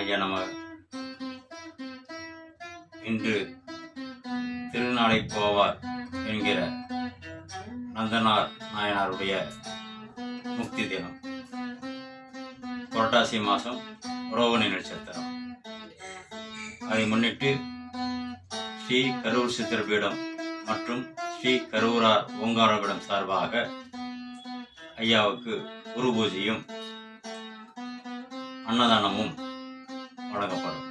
கரூரார் நம. இன்று திருநாளை போவார் என்கிற நந்தனார் நாயனாருடைய முக்தி தினம். புரட்டாசி மாதம் ரோகிணி நட்சத்திரம். அதை முன்னிட்டு ஸ்ரீ கரூர் சித்திரபீடம் மற்றும் ஸ்ரீ கரூரார் ஓங்காரபீடம் சார்பாக ஐயாவுக்கு குரு பூஜையும் அன்னதானமும் வழங்கப்படும்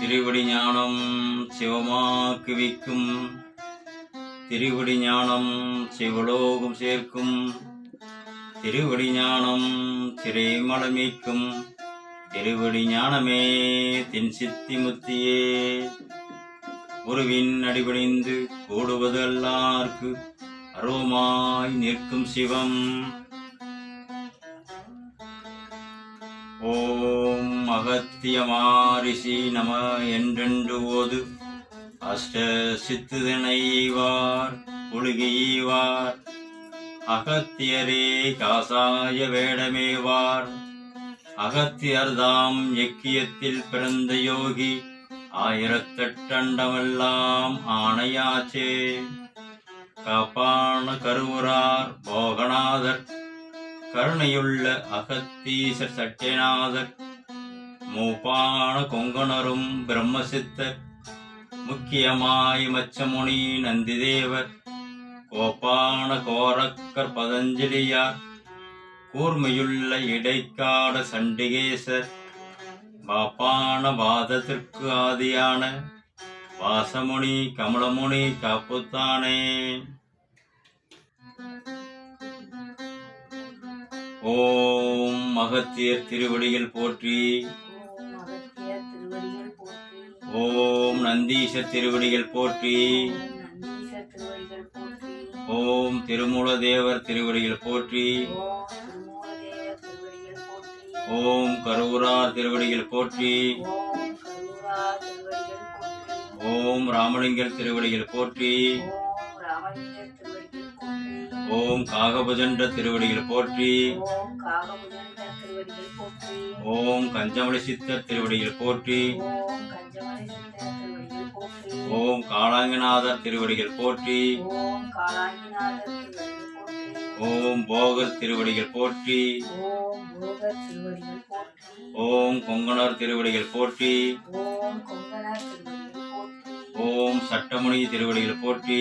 திருவடி ஞானம் சிவமாக்கு விக்கும் திருவடி ஞானம் சிவலோகம் சேர்க்கும். திருவடி ஞானம் திரைமலமீக்கும் திருவடி ஞானமே தின் சித்தி முத்தியே. குருவின் அடிபணிந்து கூடுவதெல்லார்க்கு அருவமாய் நிற்கும் சிவம். ஓம் அகத்தியமாரிஷி நம என்றென்று ஓது. அஷ்ட சித்துதனைவார் புழுகிவார் அகத்தியரே காசாய வேடமேவார். அகத்தியர்தாம் எக்கியத்தில் பிறந்த யோகி ஆயிரத்தெட்டண்டமெல்லாம் ஆணையாச்சே. காப்பான கருவுரார் போகநாதர் கருணையுள்ள அகத்தீசர் சட்டேநாதர் மூப்பான கொங்கணரும் பிரம்மசித்தர் முக்கியமாய் மச்சமுனி நந்திதேவர் கோப்பான கோரக்கர் பதஞ்சலியார் கூர்மையுள்ள இடைக்காட சண்டிகேசர் பாப்பான வாதத்திற்கு ஆதியான வாசமுனி கமலமுனி காப்புத்தானே. ஓம் மகத்தியர் திருவடிகள் போற்றி. ஓம் நந்தீச திருவடிகள் போற்றி ஓம் நந்தீசர் திருவடிகள் ஓம் திருவடிகள் போற்றி ஓம் திருமூலதேவர் திருவடிகள் போற்றி. ஓம் திருமூலதேவர் திருவடிகள் போற்றி. ஓம் கரூரார் திருவடிகள் போற்றி. ஓம் ராமலிங்கர் திருவடிகள் போற்றி. ஓம் காகபுஜண்ட திருவடிகள் போற்றி ஓம் கஞ்சமலை சித்தர் திருவடிகள் போற்றி ஓம் காளாங்கநாதர் திருவடிகள் போற்றி ஓம் போகர் திருவடிகள் போற்றி ஓம் கொங்கணர் திருவடிகள் போற்றி ஓம் சட்டமுனி திருவடிகள் போற்றி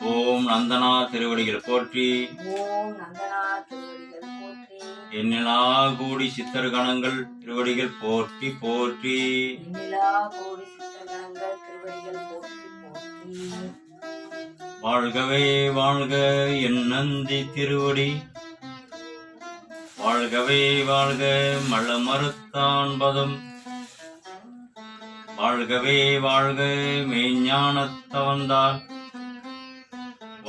ஓம் நந்தனா திருவடிகள் போற்றி. ஓம் நந்தனா திருவடிகள் போற்றி. எண்ணிலா கூடி சித்தர் கணங்கள் திருவடிகள் போற்றி போற்றி. வாழ்கவே வாழ்க என் நந்தி திருவடி. வாழ்கவே வாழ்க மழ மறுத்தான் பதம். வாழ்கவே வாழ்க மெய்ஞானத்தவந்தார்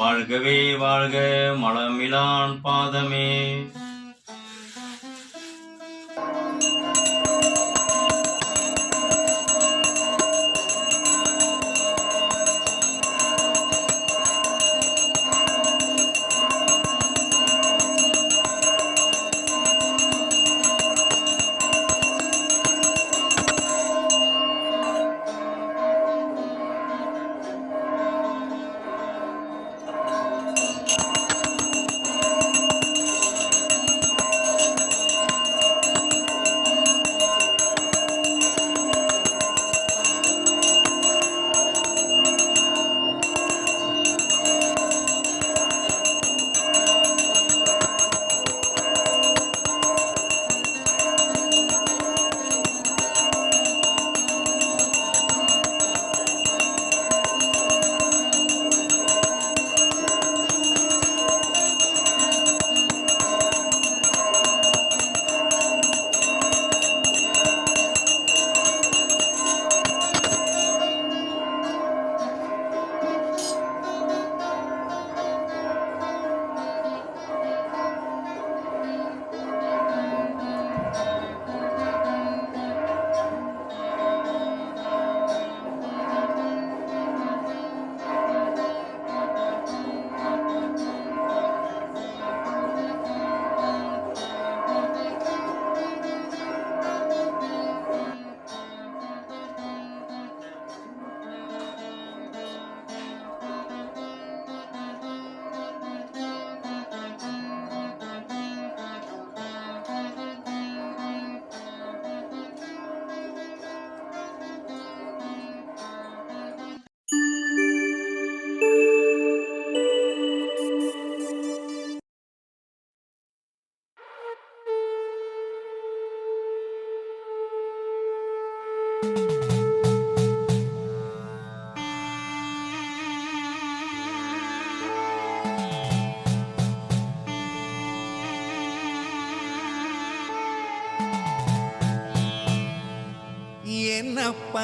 வாழ்கவே வாழ்க மலமிலான் பாதமே.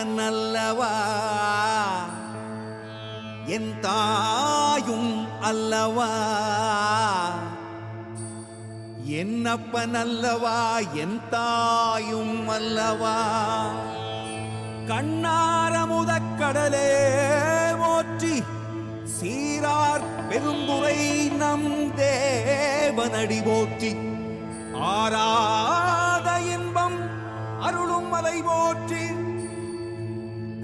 என்னப்பன் என் தாயும் அல்லவா? என்னப்பன் அல்லவா? என் தாயும் அல்லவா? கண்ணார முதக்கடலே போற்றி சீரார் பெரும்புரை நம் தேவனடி போற்றி. ஆராத இன்பம் அருளும் மலை போற்றி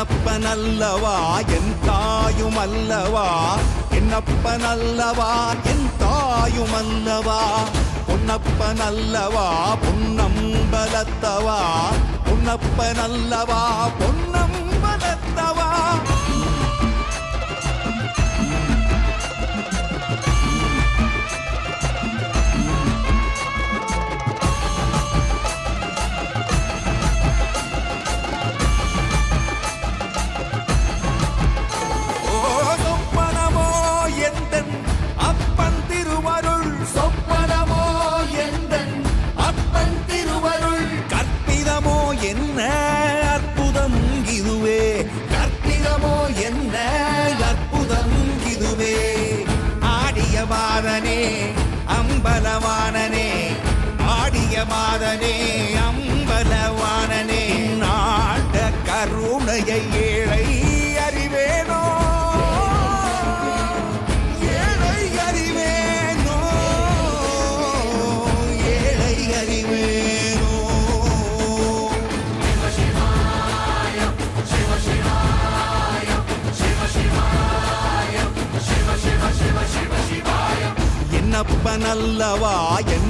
என்னப்பன் அல்லவா என் தாயும் அல்லவா என்னப்பன் அல்லவா என் தாயும் அல்லவா பொன்னப்பன் அல்லவா பொன்னம்பலத்தவா? பொன்னப்பன் அல்லவா பொன்னம்பலத்தவா? நாதனே அம்பலவானனே நாட கருணையை ஏழை அறிவேனோ? ஏழை அறிவேனோ? ஏழை அறிவேனோ? என்னப்ப நல்லவா என்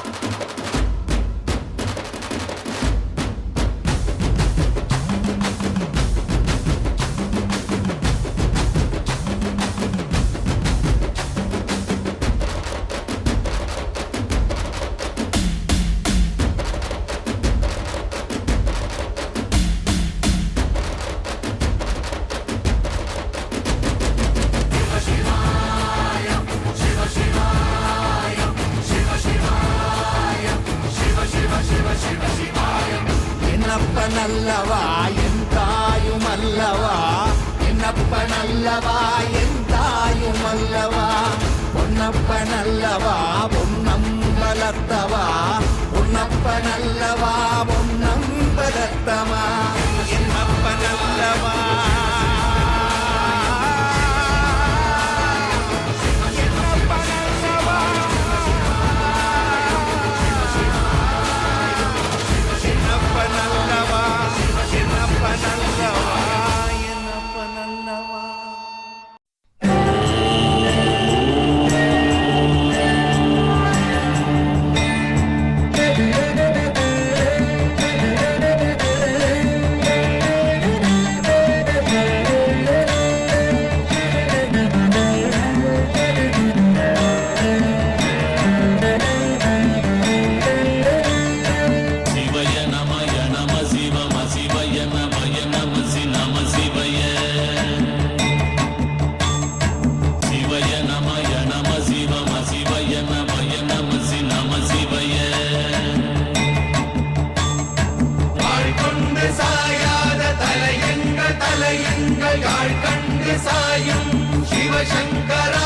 சாயும் சிவசங்கரா.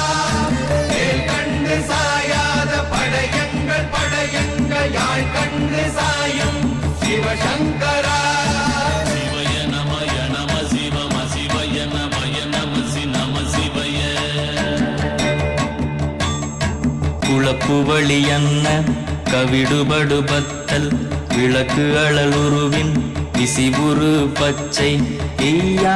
மேல் கண்டு சாயாத படையங்கள் படையங்கள் யாழ் கண்டு சாயும் சிவசங்கரா. சிவய நமய நம சிவம சிவய நமய நம நம சிவய. குளப்புவழி என்ன? கவிடுபடு பத்தல் விளக்கு அழலுருவின் விசிபுரு பச்சை எய்யா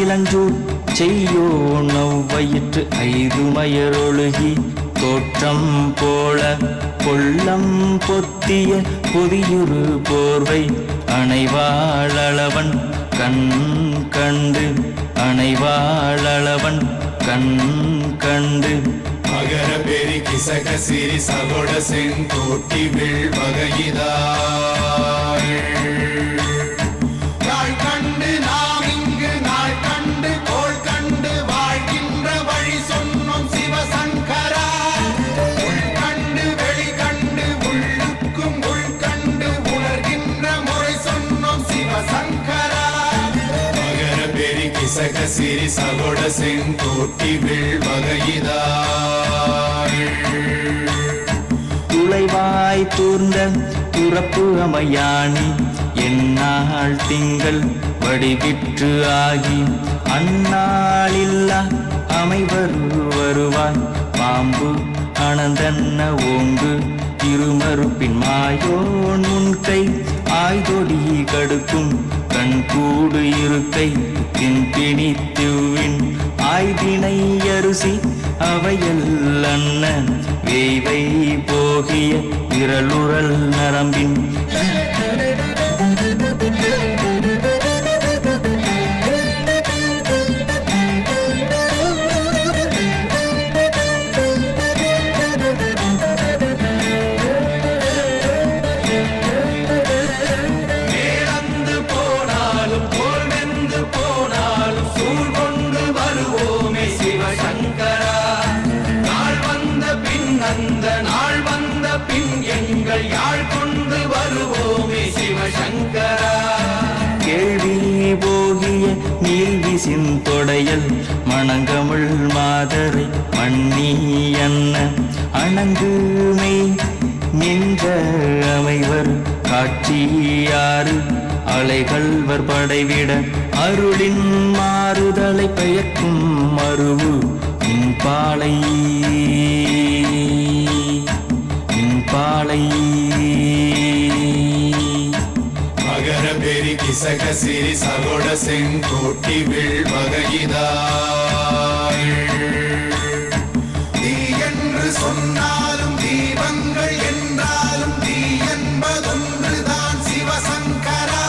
இளஞ்சூர் செய்யோ நவ்வயிற்று ஐது மயரொழுகி தோற்றம் போல கொள்ளம் பொத்திய புதியுரு போர்வை அணைவாளவன் கண் கண்டு அணைவாளவன் கண் கண்டு. மகர பெரி கிசக சிறி சகோட செங்கோட்டி வில் வகையிதா கிசக சிறி சகோட செங்கோட்டி வில் துளைவாய் தூர்ந்த துறப்பு அமையாணி என்னால் திங்கள் வடிவிற்று ஆகி அந்நாளில்லா அமைவரு வருவாய் பாம்பு அனந்தன்ன ஓங்கு திருமறுப்பின் மாயோன் முன்கை ஆய்தொடி கடுக்கும் கண் கூடு இருக்கை தின் பிணித்துவின் ஆய்தினை அரிசி அவையல் அண்ணன் வேய்வை போகிய விரலுறல் நரம்பின் பின் எங்கள் யாழ் கொண்டு வருவோமே சிவசங்கரா. கேள்வி போகிய நீல்விசின் தொடையல் மணங்கமிழ் மாதரை மண்ணி அன்ன. அணங்குமை நின்ற அமைவர் காட்சியாறு அலைகள்வர் படைவிட அருளின் மாறுதலை பெயர்க்கும் மருவு பாலை சிறி சகோட செங்கோட்டி வில் வகையிதாள் தீ என்று சொன்னாலும் தீபங்கள் என்றாலும் தீ என்பதொன்றுதான் சிவசங்கரா.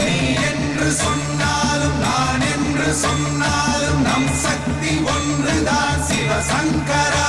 நீ என்று சொன்னாலும் நான் என்று சொன்னாலும் நம் சக்தி ஒன்றுதான் சிவசங்கரா.